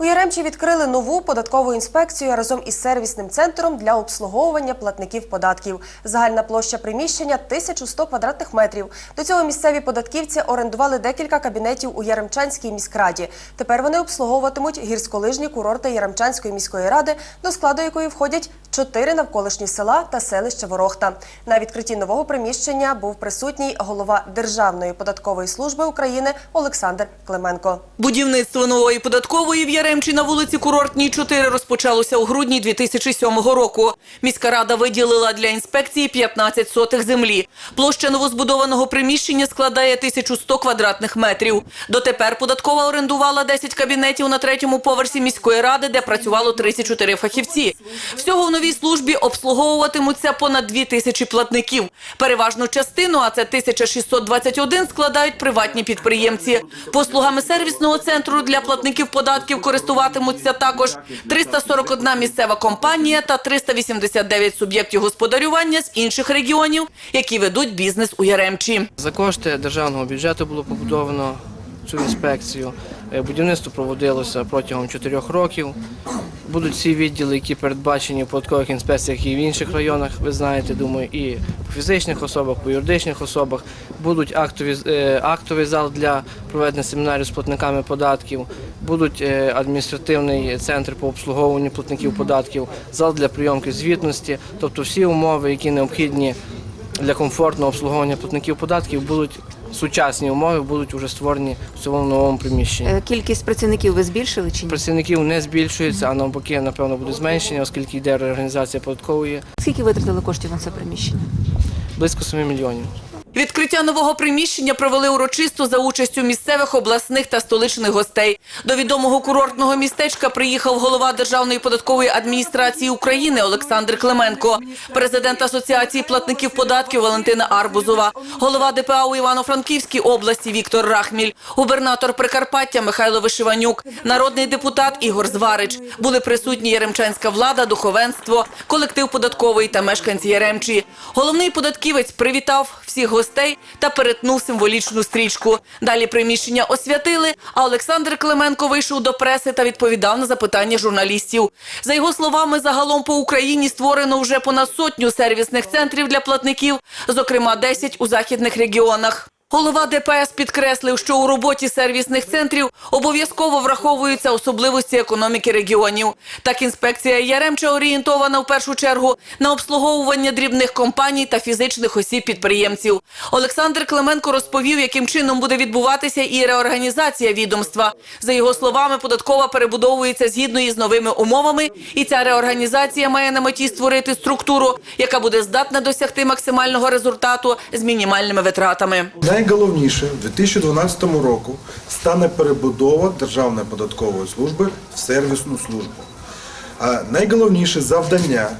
У Яремчі відкрили нову податкову інспекцію разом із сервісним центром для обслуговування платників податків. Загальна площа приміщення 1100 квадратних метрів. До цього місцеві податківці орендували декілька кабінетів у Яремчанській міськраді. Тепер вони обслуговуватимуть гірськолижні курорти Яремчанської міської ради, до складу якої входять чотири навколишні села та селище Ворохта. На відкритті нового приміщення був присутній голова Державної податкової служби України Олександр Клименко. Будівництво нової податкової в Яремчі на вулиці Курортній 4 розпочалося у грудні 2007 року. Міська рада виділила для інспекції 15 сотих землі. Площа новозбудованого приміщення складає 1100 квадратних метрів. Дотепер податкова орендувала 10 кабінетів на третьому поверсі міської ради, де працювало 34 фахівці. Всього в новій службі обслуговуватимуться понад 2 тисячі платників. Переважну частину, а це 1621, складають приватні підприємці. Послугами сервісного центру для платників податків користуватимуться також 341 місцева компанія та 389 суб'єктів господарювання з інших регіонів, які ведуть бізнес у Яремчі. За кошти державного бюджету було побудовано цю інспекцію. Е, Будівництво проводилося протягом чотирьох років. Будуть всі відділи, які передбачені в податкових інспекціях і в інших районах, ви знаєте, думаю, і по фізичних особах, по юридичних особах. Будуть актові, е, актовий зал для проведення семінарів з платниками податків, будуть е, адміністративний центр по обслуговуванню платників податків, зал для прийомки звітності, тобто всі умови, які необхідні для комфортного обслуговування платників податків будуть сучасні умови, будуть вже створені в цьому новому приміщенні. Е, Кількість працівників ви збільшили чи ні? Працівників не збільшується, а навпаки, напевно, буде зменшення, оскільки йде реорганізація податкової Скільки витратили коштів на це приміщення? близько 7 мільйонів. Відкриття нового приміщення провели урочисто за участю місцевих, обласних та столичних гостей. До відомого курортного містечка приїхав голова Державної податкової адміністрації України Олександр Клименко, президент Асоціації платників податків Валентина Арбузова, голова ДПА у Івано-Франківській області Віктор Рахміль, губернатор Прикарпаття Михайло Вишиванюк, народний депутат Ігор Зварич. Були присутні яремчанська влада, духовенство, колектив податковий та мешканці Яремчі. Головний податківець привітав всіх гостей та перетнув символічну стрічку. Далі приміщення освятили, а Олександр Клименко вийшов до преси та відповідав на запитання журналістів. За його словами, загалом по Україні створено вже понад сотню сервісних центрів для платників, зокрема 10 у західних регіонах. Голова ДПС підкреслив, що у роботі сервісних центрів обов'язково враховуються особливості економіки регіонів. Так, інспекція Яремча орієнтована в першу чергу на обслуговування дрібних компаній та фізичних осіб підприємців. Олександр Клименко розповів, яким чином буде відбуватися і реорганізація відомства. За його словами, податкова перебудовується згідно із новими умовами, і ця реорганізація має на меті створити структуру, яка буде здатна досягти максимального результату з мінімальними витратами. Найголовніше в 2012 року стане перебудова Державної податкової служби в сервісну службу. А найголовніше завдання,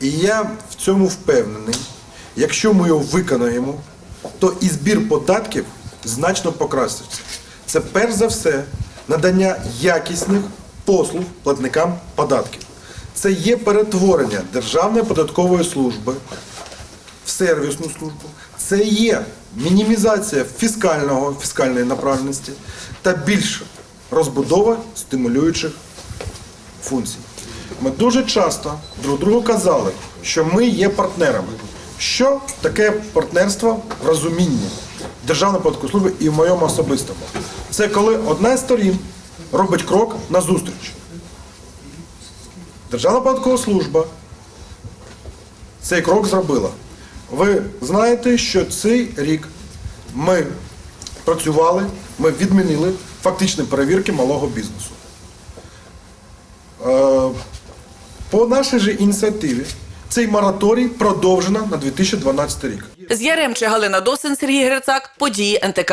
і я в цьому впевнений, якщо ми його виконаємо, то і збір податків значно покращиться. Це перш за все надання якісних послуг платникам податків. Це є перетворення Державної податкової служби в сервісну службу. Це є мінімізація фіскального, фіскальної направленості та більша розбудова стимулюючих функцій. Ми дуже часто друг другу казали, що ми є партнерами. Що таке партнерство в розумінні Державної податкової служби і в моєму особистому? Це коли одна з сторін робить крок назустріч. Державна податкова служба цей крок зробила. Ви знаєте, що цей рік ми працювали, ми відмінили фактичні перевірки малого бізнесу. Е, По нашій же ініціативі цей мораторій продовжено на 2012 рік. З Яремче Галина Досин, Сергій Грицак, події НТК.